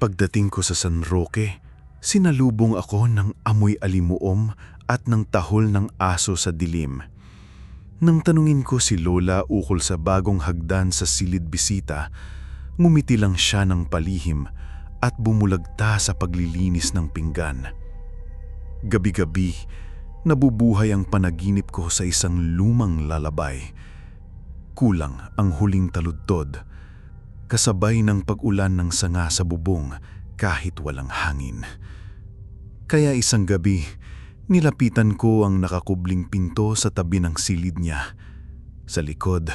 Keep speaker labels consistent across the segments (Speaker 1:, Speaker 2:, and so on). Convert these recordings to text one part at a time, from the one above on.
Speaker 1: Pagdating ko sa San Roque, sinalubong ako ng amoy alimuom at ng tahol ng aso sa dilim. Nang tanungin ko si Lola ukol sa bagong hagdan sa silid bisita, ngumiti lang siya ng palihim at bumulagta sa paglilinis ng pinggan. Gabi-gabi, nabubuhay ang panaginip ko sa isang lumang lalabay. Kulang ang huling taludtod, kasabay ng pag-ulan ng sanga sa bubong kahit walang hangin. Kaya isang gabi, nilapitan ko ang nakakubling pinto sa tabi ng silid niya. Sa likod,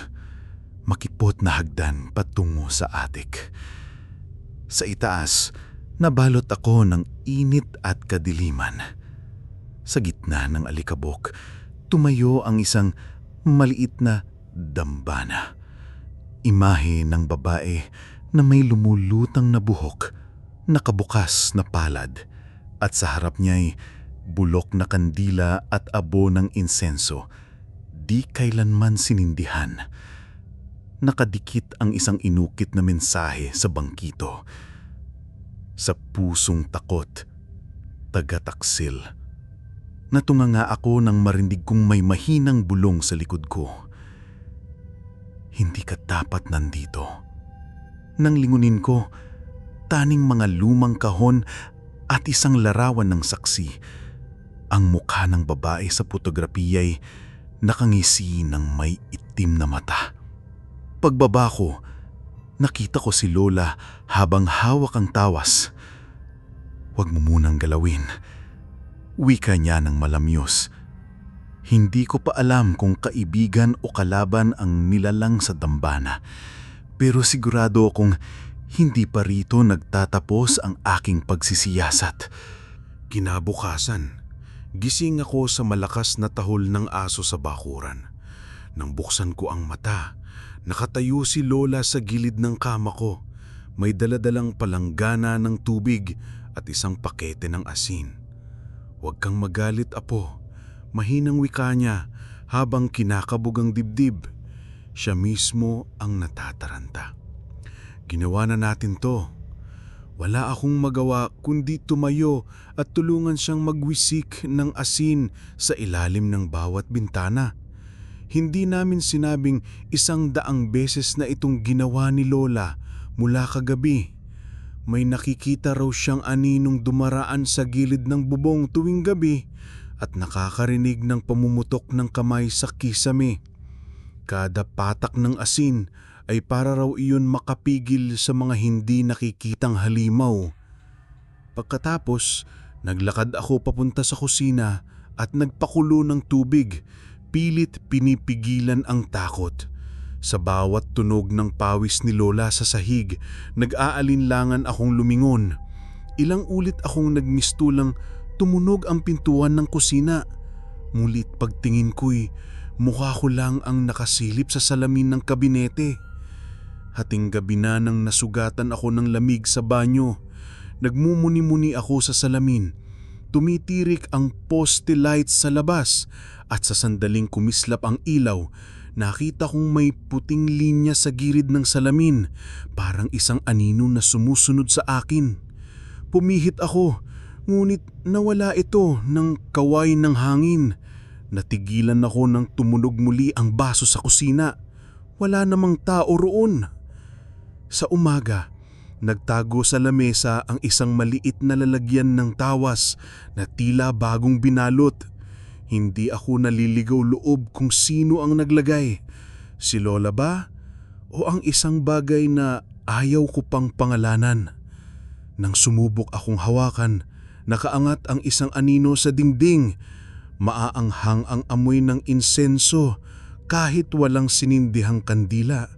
Speaker 1: makipot na hagdan patungo sa atik. Sa itaas, nabalot ako ng init at kadiliman. Sa gitna ng alikabok, tumayo ang isang maliit na dambana. Imahe ng babae na may lumulutang na buhok, nakabukas na palad, at sa harap niya'y bulok na kandila at abo ng insenso, di kailanman sinindihan. Nakadikit ang isang inukit na mensahe sa bangkito. Sa pusong takot, tagataksil. Natunga nga ako nang marinig kong may mahinang bulong sa likod ko. Hindi ka dapat nandito. Nang lingunin ko, taning mga lumang kahon at isang larawan ng saksi. Ang mukha ng babae sa fotografiya'y nakangisi ng may itim na mata. Pagbaba ko, nakita ko si Lola habang hawak ang tawas. Huwag mo munang galawin. Wika niya ng malamyos. Hindi ko pa alam kung kaibigan o kalaban ang nilalang sa dambana. Pero sigurado akong hindi pa rito nagtatapos ang aking pagsisiyasat.
Speaker 2: Kinabukasan, gising ako sa malakas na tahol ng aso sa bakuran. Nang buksan ko ang mata, nakatayo si Lola sa gilid ng kama ko. May daladalang palanggana ng tubig at isang pakete ng asin. Huwag kang magalit, apo. Mahinang wika niya habang kinakabog ang dibdib. Siya mismo ang natataranta. Ginawa na natin to. Wala akong magawa kundi tumayo at tulungan siyang magwisik ng asin sa ilalim ng bawat bintana. Hindi namin sinabing isang daang beses na itong ginawa ni Lola mula kagabi. May nakikita raw siyang aninong dumaraan sa gilid ng bubong tuwing gabi at nakakarinig ng pamumutok ng kamay sa kisame. Kada patak ng asin ay para raw iyon makapigil sa mga hindi nakikitang halimaw. Pagkatapos, naglakad ako papunta sa kusina at nagpakulo ng tubig. Pilit pinipigilan ang takot. Sa bawat tunog ng pawis ni Lola sa sahig, nag-aalinlangan akong lumingon. Ilang ulit akong nagmistulang tumunog ang pintuan ng kusina. Mulit pagtingin ko'y mukha ko lang ang nakasilip sa salamin ng kabinete. Hating gabi na nang nasugatan ako ng lamig sa banyo. Nagmumuni-muni ako sa salamin. Tumitirik ang poste lights sa labas at sa sandaling kumislap ang ilaw, nakita kong may puting linya sa gilid ng salamin, parang isang anino na sumusunod sa akin. Pumihit ako, ngunit nawala ito ng kaway ng hangin. Natigilan ako nang tumunog muli ang baso sa kusina. Wala namang tao roon. Sa umaga, nagtago sa lamesa ang isang maliit na lalagyan ng tawas na tila bagong binalot. Hindi ako naliligaw loob kung sino ang naglagay. Si Lola ba? O ang isang bagay na ayaw ko pang pangalanan? Nang sumubok akong hawakan, nakaangat ang isang anino sa dingding. Maaanghang ang amoy ng insenso kahit walang sinindihang kandila.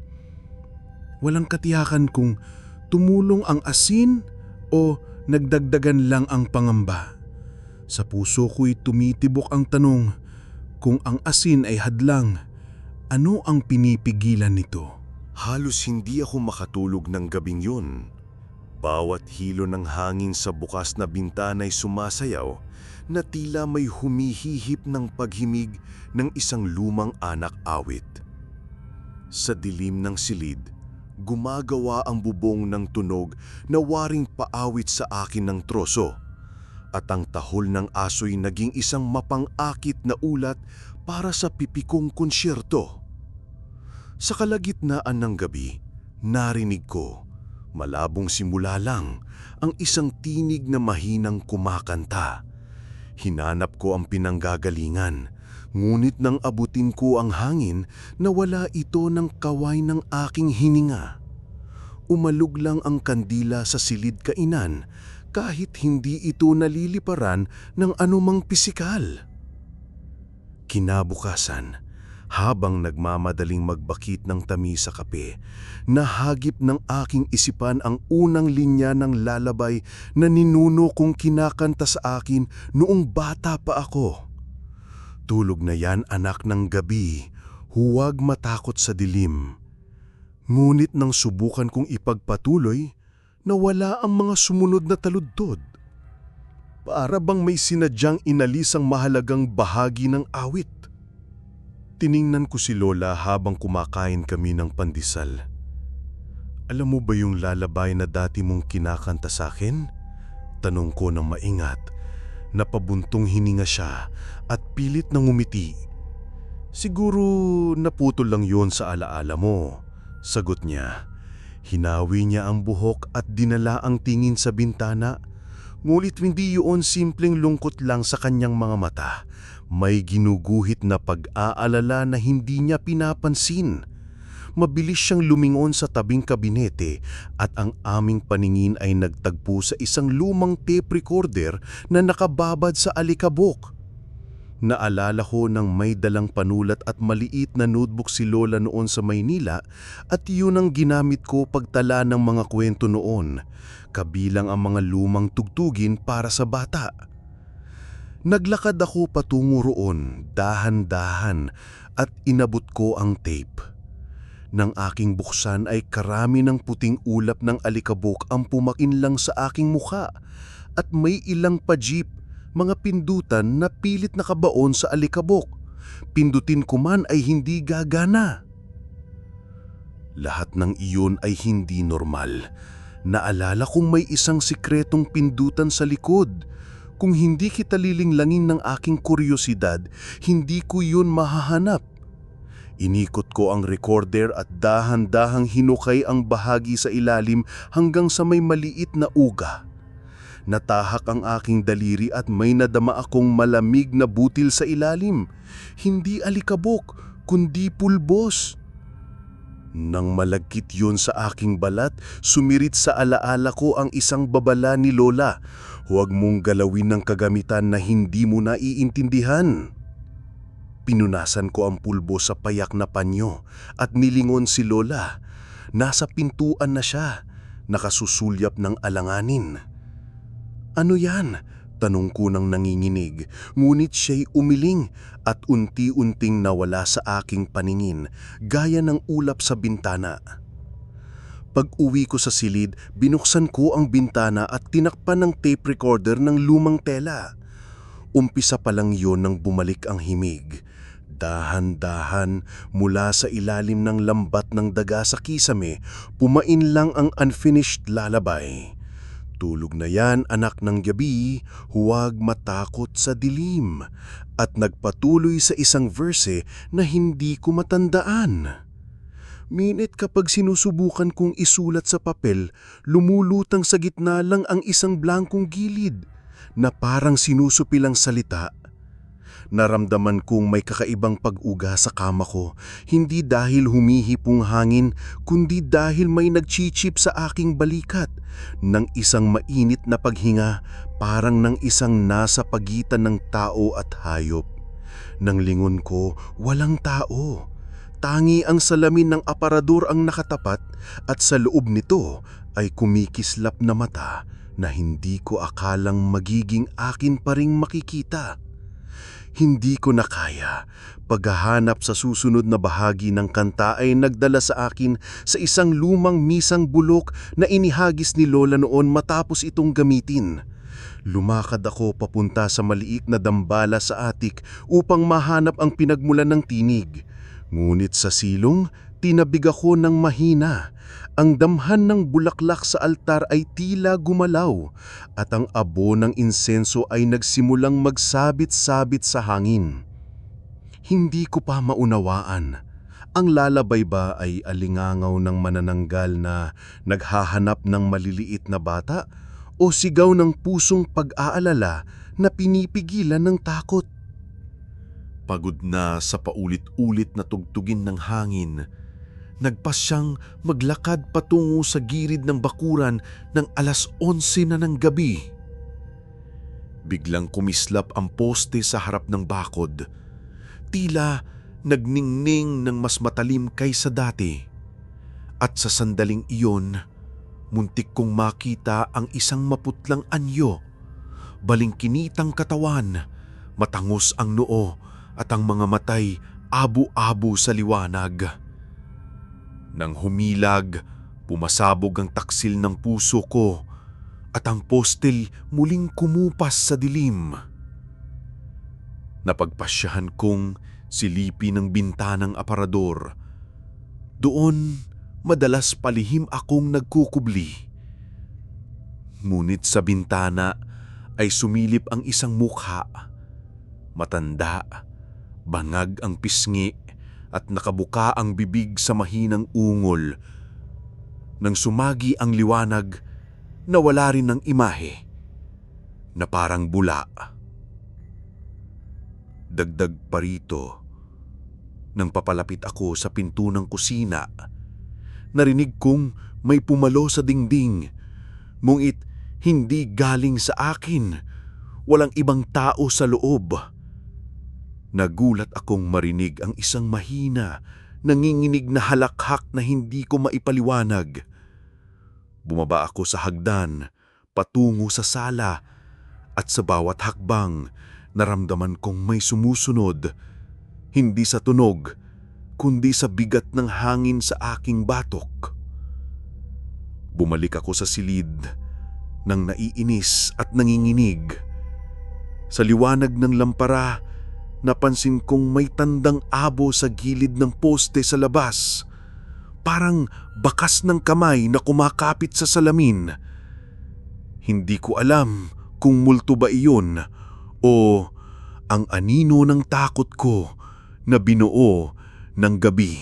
Speaker 2: Walang katiyakan kung tumulong ang asin o nagdagdagan lang ang pangamba. Sa puso ko'y tumitibok ang tanong, kung ang asin ay hadlang, ano ang pinipigilan nito?
Speaker 3: Halos hindi ako makatulog ng gabing yun. Bawat hilo ng hangin sa bukas na bintana'y sumasayaw na tila may humihihip ng paghimig ng isang lumang anak awit. Sa dilim ng silid, gumagawa ang bubong ng tunog na waring paawit sa akin ng troso. At ang tahol ng aso'y naging isang mapangakit na ulat para sa pipikong konsyerto. Sa kalagitnaan ng gabi, narinig ko, malabong simula lang, ang isang tinig na mahinang kumakanta. Hinanap ko ang pinanggagalingan, ngunit nang abutin ko ang hangin, nawala ito ng kaway ng aking hininga. Umalog lang ang kandila sa silid kainan kahit hindi ito naliliparan ng anumang pisikal. Kinabukasan, habang nagmamadaling magbakit ng tamis sa kape, nahagip ng aking isipan ang unang linya ng lalabay na ninuno kong kinakanta sa akin noong bata pa ako. Tulog na yan anak ng gabi, huwag matakot sa dilim. Ngunit nang subukan kong ipagpatuloy, nawala ang mga sumunod na taludtod. Para bang may sinadyang inalis ang mahalagang bahagi ng awit. Tiningnan ko si Lola habang kumakain kami ng pandesal. Alam mo ba yung lalabay na dati mong kinakanta sa akin? Tanong ko ng maingat. Napabuntong hininga siya at pilit nang umiti. Siguro naputol lang yon sa alaala mo. Sagot niya. Hinawi niya ang buhok at dinala ang tingin sa bintana. Ngunit hindi yun simpleng lungkot lang sa kanyang mga mata. May ginuguhit na pag-aalala na hindi niya pinapansin. Mabilis siyang lumingon sa tabing kabinete at ang aming paningin ay nagtagpo sa isang lumang tape recorder na nakababad sa alikabok. Naalala ko nang may dalang panulat at maliit na notebook si Lola noon sa Maynila at yun ang ginamit ko pagtala ng mga kwento noon, kabilang ang mga lumang tugtugin para sa bata. Naglakad ako patungo roon, dahan-dahan, at inabot ko ang tape. Nang aking buksan ay karami ng puting ulap ng alikabok ang pumakin lang sa aking mukha at may ilang pa-jeep mga pindutan na pilit nakabaon sa alikabok. Pindutin ko man ay hindi gagana. Lahat ng iyon ay hindi normal. Naalala kong may isang sikretong pindutan sa likod. Kung hindi kita lilinglangin ng aking kuryosidad, hindi ko yun mahahanap. Inikot ko ang recorder at dahan-dahang hinukay ang bahagi sa ilalim hanggang sa may maliit na uga. Natahak ang aking daliri at may nadama akong malamig na butil sa ilalim. Hindi alikabok, kundi pulbos. Nang malagkit yon sa aking balat, sumirit sa alaala ko ang isang babala ni Lola. Huwag mong galawin ng kagamitan na hindi mo naiintindihan. Pinunasan ko ang pulbo sa payak na panyo at nilingon si Lola. Nasa pintuan na siya, nakasusulyap ng alanganin. Ano yan? Tanong ko nang nanginginig, ngunit siya'y umiling at unti-unting nawala sa aking paningin, gaya ng ulap sa bintana. Pag uwi ko sa silid, binuksan ko ang bintana at tinakpan ng tape recorder ng lumang tela. Umpisa pa lang yon nang bumalik ang himig. Dahan-dahan mula sa ilalim ng lambat ng daga sa kisame, pumain lang ang unfinished lalabay. Tulog na yan anak ng gabi, huwag matakot sa dilim. At nagpatuloy sa isang verse na hindi ko matandaan. Minit kapag sinusubukan kong isulat sa papel, lumulutang sa gitna lang ang isang blankong gilid na parang sinusupilang salita. Naramdaman kong may kakaibang pag-uga sa kama ko, hindi dahil humihipong hangin, kundi dahil may nagchichip sa aking balikat ng isang mainit na paghinga parang ng isang nasa pagitan ng tao at hayop. Nang lingon ko, walang tao. Tangi ang salamin ng aparador ang nakatapat at sa loob nito ay kumikislap na mata na hindi ko akalang magiging akin pa ring makikita. Hindi ko na kaya. Paghahanap sa susunod na bahagi ng kanta ay nagdala sa akin sa isang lumang misang bulok na inihagis ni Lola noon matapos itong gamitin. Lumakad ako papunta sa maliit na dambala sa atik upang mahanap ang pinagmulan ng tinig. Ngunit sa silong, tinabig ako ng mahina. Ang damhan ng bulaklak sa altar ay tila gumalaw at ang abo ng insenso ay nagsimulang magsabit-sabit sa hangin. Hindi ko pa maunawaan. Ang lalabay ba ay alingangaw ng manananggal na naghahanap ng maliliit na bata o sigaw ng pusong pag-aalala na pinipigilan ng takot?
Speaker 1: Pagod na sa paulit-ulit na tugtugin ng hangin, nagpas siyang maglakad patungo sa gilid ng bakuran ng alas 11 na ng gabi. Biglang kumislap ang poste sa harap ng bakod. Tila nagningning ng mas matalim kaysa dati. At sa sandaling iyon, muntik kong makita ang isang maputlang anyo. Balingkinitang katawan, matangos ang noo at ang mga matay abo-abo sa liwanag. Nang humilag, pumasabog ang taksil ng puso ko at ang postel muling kumupas sa dilim. Napagpasyahan kong silipi ng bintanang aparador. Doon, madalas palihim akong nagkukubli. Ngunit sa bintana ay sumilip ang isang mukha. Matanda, bangag ang pisngi at nakabuka ang bibig sa mahinang ungol. Nang sumagi ang liwanag, nawala rin ng imahe na parang bula. Dagdag pa rito, nang papalapit ako sa pinto ng kusina, narinig kong may pumalo sa dingding. Ngunit hindi galing sa akin. Walang ibang tao sa loob. Nagulat akong marinig ang isang mahina, nanginginig na halakhak na hindi ko maipaliwanag. Bumaba ako sa hagdan, patungo sa sala, at sa bawat hakbang, naramdaman kong may sumusunod. Hindi sa tunog, kundi sa bigat ng hangin sa aking batok. Bumalik ako sa silid, nang naiinis at nanginginig. Sa liwanag ng lampara, napansin kong may tandang abo sa gilid ng poste sa labas. Parang bakas ng kamay na kumakapit sa salamin. Hindi ko alam kung multo ba iyon o ang anino ng takot ko na binuo ng gabi.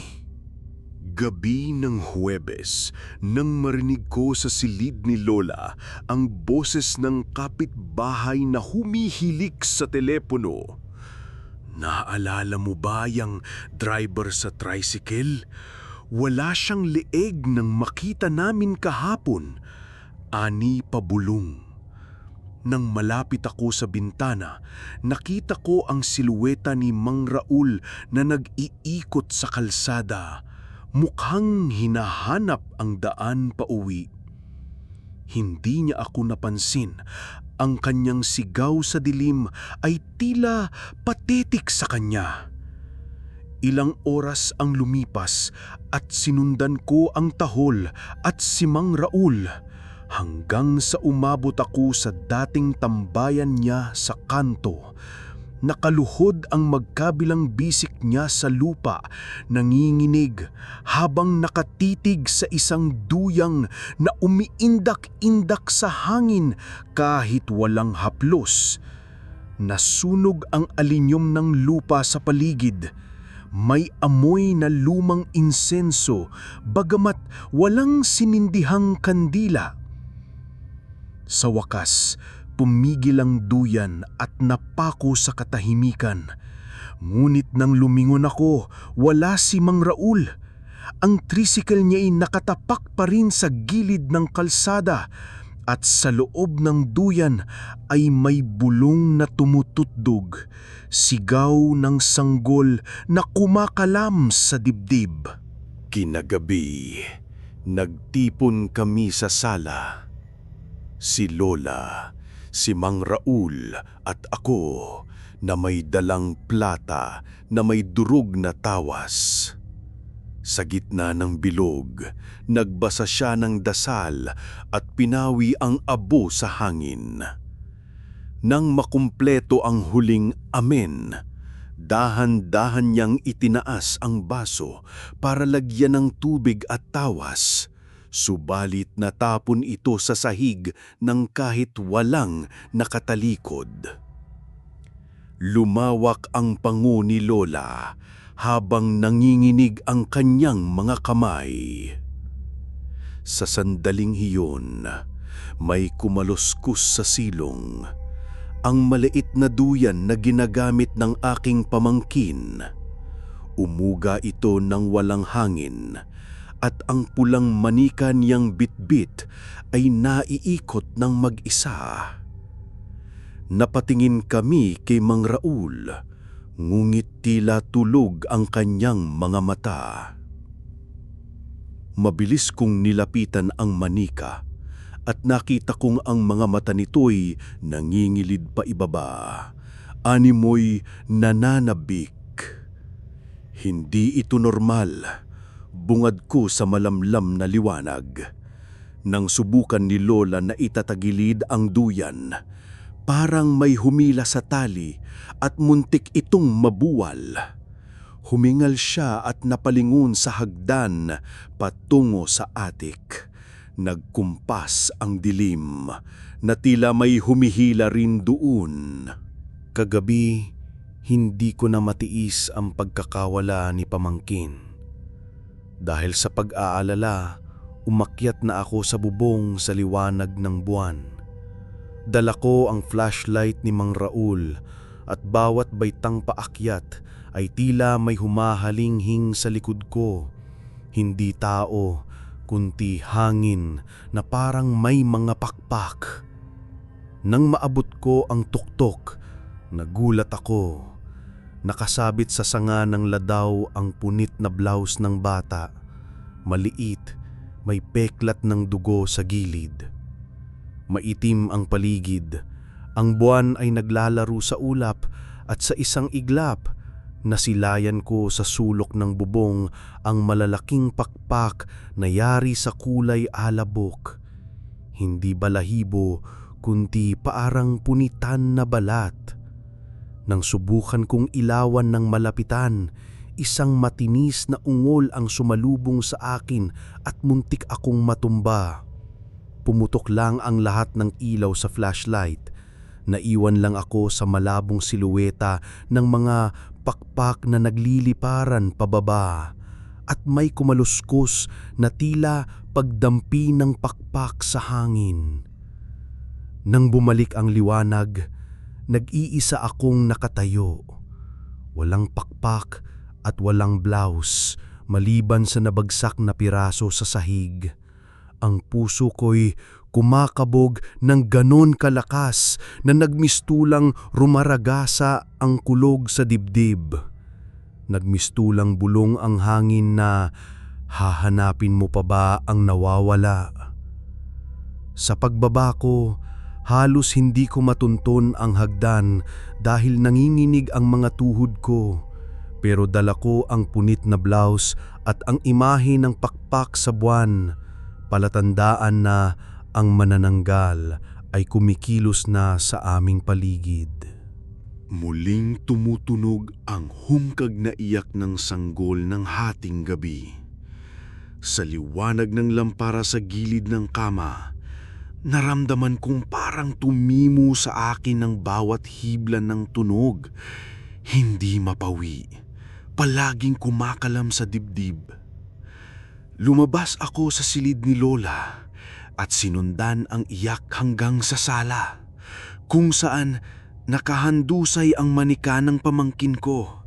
Speaker 1: Gabi ng Huwebes, nang marinig ko sa silid ni Lola ang boses ng kapitbahay na humihilik sa telepono. Naalala mo ba yung driver sa tricycle? Wala siyang leeg nang makita namin kahapon. Ani pabulong. Nang malapit ako sa bintana, nakita ko ang silueta ni Mang Raul na nag-iikot sa kalsada. Mukhang hinahanap ang daan pa uwi. Hindi niya ako napansin. Ang kanyang sigaw sa dilim ay tila patetik sa kanya. Ilang oras ang lumipas at sinundan ko ang tahol at si Mang Raul hanggang sa umabot ako sa dating tambayan niya sa kanto. Nakaluhod ang magkabilang bisik niya sa lupa, nanginginig habang nakatitig sa isang duyang na umiindak-indak sa hangin kahit walang haplos. Nasunog ang alinyom ng lupa sa paligid. May amoy na lumang insenso bagamat walang sinindihang kandila. Sa wakas, pumigil ang duyan at napako sa katahimikan. Ngunit nang lumingon ako, wala si Mang Raul. Ang tricycle niya ay nakatapak pa rin sa gilid ng kalsada at sa loob ng duyan ay may bulong na tumututdog, sigaw ng sanggol na kumakalam sa dibdib. Kinagabi, nagtipon kami sa sala. Si Lola, si Mang Raul at ako na may dalang plata na may durog na tawas. Sa gitna ng bilog, nagbasa siya ng dasal at pinawi ang abo sa hangin. Nang makumpleto ang huling amen,
Speaker 3: Dahan-dahan niyang itinaas ang baso para lagyan ng tubig at tawas. Subalit natapon ito sa sahig ng kahit walang nakatalikod. Lumawak ang pango ni Lola habang nanginginig ang kanyang mga kamay. Sa sandaling hiyon, may kumaluskus sa silong. Ang maliit na duyan na ginagamit ng aking pamangkin. Umuga ito ng walang hangin at ang pulang manika niyang bitbit ay naiikot ng mag-isa. Napatingin kami kay Mang Raul, ngungit tila tulog ang kanyang mga mata. Mabilis kong nilapitan ang manika at nakita kong ang mga mata nito'y nangingilid pa ibaba. Animoy nananabik. Hindi ito normal. Bungad ko sa malamlam na liwanag. Nang subukan ni Lola na itatagilid ang duyan, parang may humila sa tali at muntik itong mabuwal. Humingal siya at napalingon sa hagdan patungo sa atik. Nagkumpas ang dilim na tila may humihila rin doon. Kagabi, hindi ko na matiis ang pagkakawala ni Pamangkin. Dahil sa pag-aalala, umakyat na ako sa bubong sa liwanag ng buwan. Dala ko ang flashlight ni Mang Raul at bawat baitang paakyat ay tila may humahalinghing sa likod ko. Hindi tao, kundi hangin na parang may mga pakpak. Nang maabot ko ang tuktok, nagulat ako. Nakasabit sa sanga ng ladaw ang punit na blouse ng bata. Maliit, may peklat ng dugo sa gilid. Maitim ang paligid. Ang buwan ay naglalaro sa ulap at sa isang iglap, nasilayan ko sa sulok ng bubong ang malalaking pakpak na yari sa kulay alabok. Hindi balahibo, kundi paarang punitan na balat. Nang subukan kong ilawan ng malapitan, isang matinis na ungol ang sumalubong sa akin at muntik akong matumba. Pumutok lang ang lahat ng ilaw sa flashlight. Naiwan lang ako sa malabong silueta ng mga pakpak na nagliliparan pababa at may kumaluskos na tila pagdampi ng pakpak sa hangin. Nang bumalik ang liwanag, nag-iisa akong nakatayo. Walang pakpak at walang blouse maliban sa nabagsak na piraso sa sahig. Ang puso ko'y kumakabog ng ganon kalakas na nagmistulang rumaragasa ang kulog sa dibdib. Nagmistulang bulong ang hangin na hahanapin mo pa ba ang nawawala. Sa pagbaba ko, halos hindi ko matunton ang hagdan dahil nanginginig ang mga tuhod ko. Pero dala ko ang punit na blouse at ang imahe ng pakpak sa buwan, palatandaan na ang manananggal ay kumikilos na sa aming paligid.
Speaker 2: Muling tumutunog ang hungkag na iyak ng sanggol ng hating gabi. Sa liwanag ng lampara sa gilid ng kama, naramdaman kong parang tumimo sa akin ng bawat hibla ng tunog. Hindi mapawi, palaging kumakalam sa dibdib. Lumabas ako sa silid ni Lola at sinundan ang iyak hanggang sa sala, kung saan nakahandusay ang manika ng pamangkin ko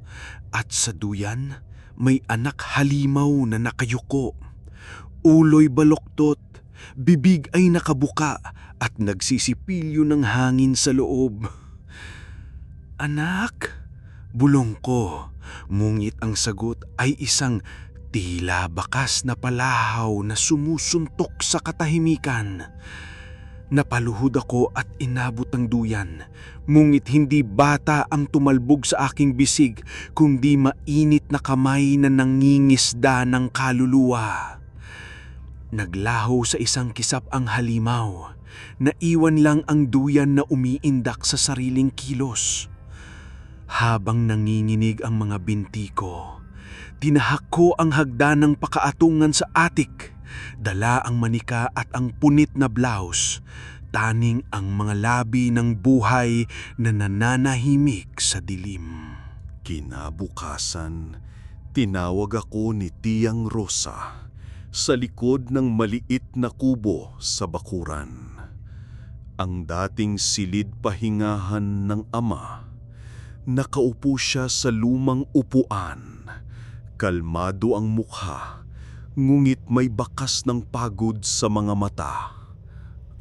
Speaker 2: at sa duyan may anak halimaw na nakayuko. Uloy baloktot, bibig ay nakabuka at nagsisipilyo ng hangin sa loob. Anak, bulong ko, mungit ang sagot ay isang tila bakas na palahaw na sumusuntok sa katahimikan. Napaluhod ako at inabot ang duyan. Mungit hindi bata ang tumalbog sa aking bisig, kundi mainit na kamay na nangingisda ng kaluluwa. Naglaho sa isang kisap ang halimaw. Naiwan lang ang duyan na umiindak sa sariling kilos. Habang nanginginig ang mga binti ko, tinahak ko ang hagdan ng pakaatungan sa atik. Dala ang manika at ang punit na blouse. Taning ang mga labi ng buhay na nananahimik sa dilim.
Speaker 3: Kinabukasan, tinawag ako ni Tiyang Rosa sa likod ng maliit na kubo sa bakuran. Ang dating silid pahingahan ng ama. Nakaupo siya sa lumang upuan. Kalmado ang mukha, ngunit may bakas ng pagod sa mga mata.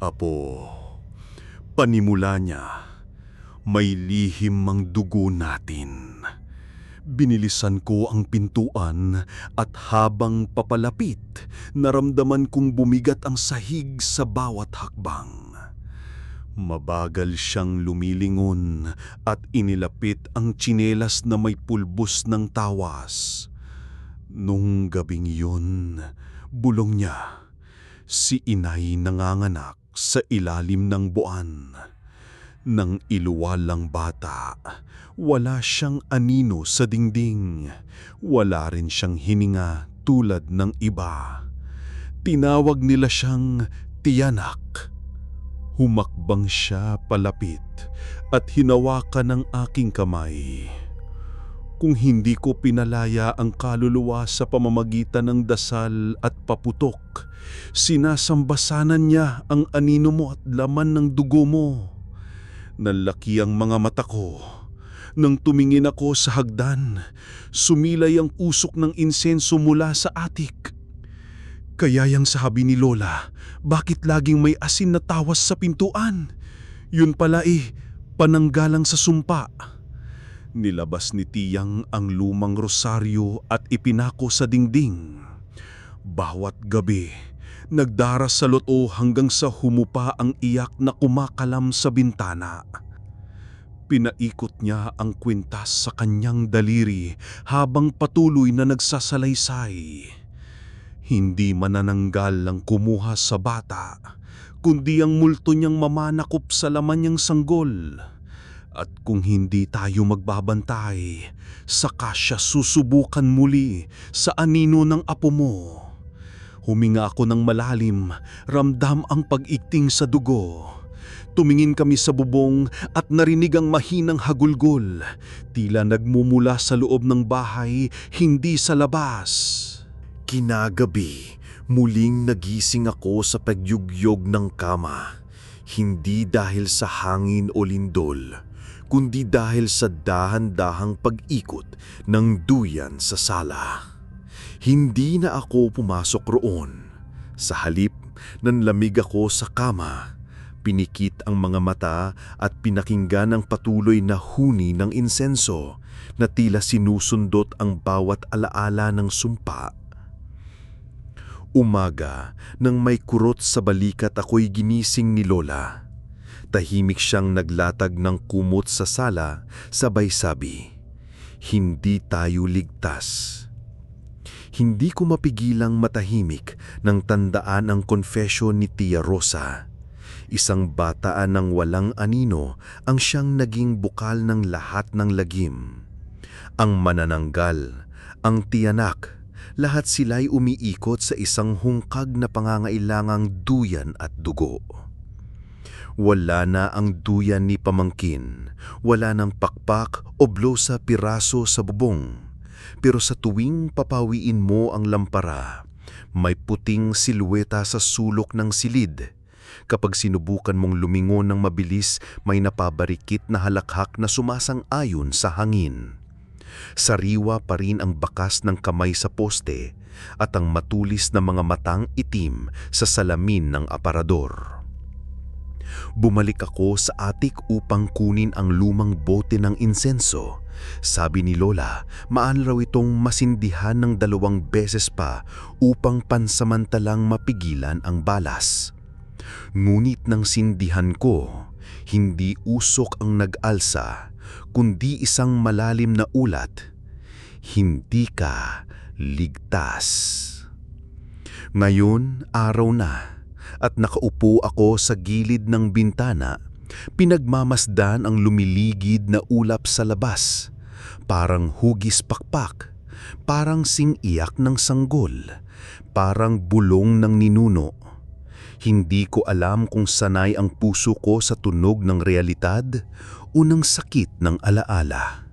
Speaker 3: Apo, panimula niya, may lihim ang dugo natin. Binilisan ko ang pintuan at habang papalapit, naramdaman kong bumigat ang sahig sa bawat hakbang. Mabagal siyang lumilingon at inilapit ang tsinelas na may pulbos ng tawas. Nung gabing yun, bulong niya, si inay nanganganak sa ilalim ng buwan. Nang iluwalang bata, wala siyang anino sa dingding. Wala rin siyang hininga tulad ng iba. Tinawag nila siyang tiyanak. Humakbang siya palapit at hinawakan ng aking kamay. Kung hindi ko pinalaya ang kaluluwa sa pamamagitan ng dasal at paputok, sinasambasanan niya ang anino mo at laman ng dugo mo. Nalaki ang mga mata ko. Nang tumingin ako sa hagdan, sumilay ang usok ng insenso mula sa atik. Kaya yang sabi ni Lola, bakit laging may asin na tawas sa pintuan? Yun pala eh, pananggalang sa sumpa. Nilabas ni Tiyang ang lumang rosaryo at ipinako sa dingding. Bawat gabi, nagdaras sa hanggang sa humupa ang iyak na kumakalam sa bintana. Pinaikot niya ang kwintas sa kanyang daliri habang patuloy na nagsasalaysay. Hindi manananggal ang kumuha sa bata, kundi ang multo niyang mamanakop sa laman niyang sanggol. At kung hindi tayo magbabantay, saka siya susubukan muli sa anino ng apo mo. Huminga ako ng malalim, ramdam ang pag-ikting sa dugo. Tumingin kami sa bubong at narinig ang mahinang hagulgol. Tila nagmumula sa loob ng bahay, hindi sa labas. Kinagabi, muling nagising ako sa pagyugyog ng kama. Hindi dahil sa hangin o lindol, kundi dahil sa dahan-dahang pag-ikot ng duyan sa sala. Hindi na ako pumasok roon. Sa halip, nanlamig ako sa kama. Pinikit ang mga mata at pinakinggan ang patuloy na huni ng insenso na tila sinusundot ang bawat alaala ng sumpa. Umaga, nang may kurot sa balikat ako'y ginising ni Lola. Tahimik siyang naglatag ng kumot sa sala, sabay sabi, Hindi tayo ligtas. Hindi ko mapigilang matahimik nang tandaan ang confession ni Tia Rosa. Isang bataan ng walang anino ang siyang naging bukal ng lahat ng lagim. Ang manananggal, ang tiyanak, lahat sila'y umiikot sa isang hungkag na pangangailangang duyan at dugo. Wala na ang duyan ni pamangkin, wala ng pakpak o blosa piraso sa bubong. Pero sa tuwing papawiin mo ang lampara, may puting silweta sa sulok ng silid. Kapag sinubukan mong lumingon ng mabilis, may napabarikit na halakhak na sumasang-ayon sa hangin. Sariwa pa rin ang bakas ng kamay sa poste at ang matulis na mga matang itim sa salamin ng aparador. Bumalik ako sa atik upang kunin ang lumang bote ng insenso. Sabi ni Lola, maan raw itong masindihan ng dalawang beses pa upang pansamantalang mapigilan ang balas. Ngunit nang sindihan ko, hindi usok ang nag-alsa, kundi isang malalim na ulat. Hindi ka ligtas. Ngayon, araw na, at nakaupo ako sa gilid ng bintana, Pinagmamasdan ang lumiligid na ulap sa labas. Parang hugis pakpak. Parang sing-iyak ng sanggol. Parang bulong ng ninuno. Hindi ko alam kung sanay ang puso ko sa tunog ng realidad o ng sakit ng alaala.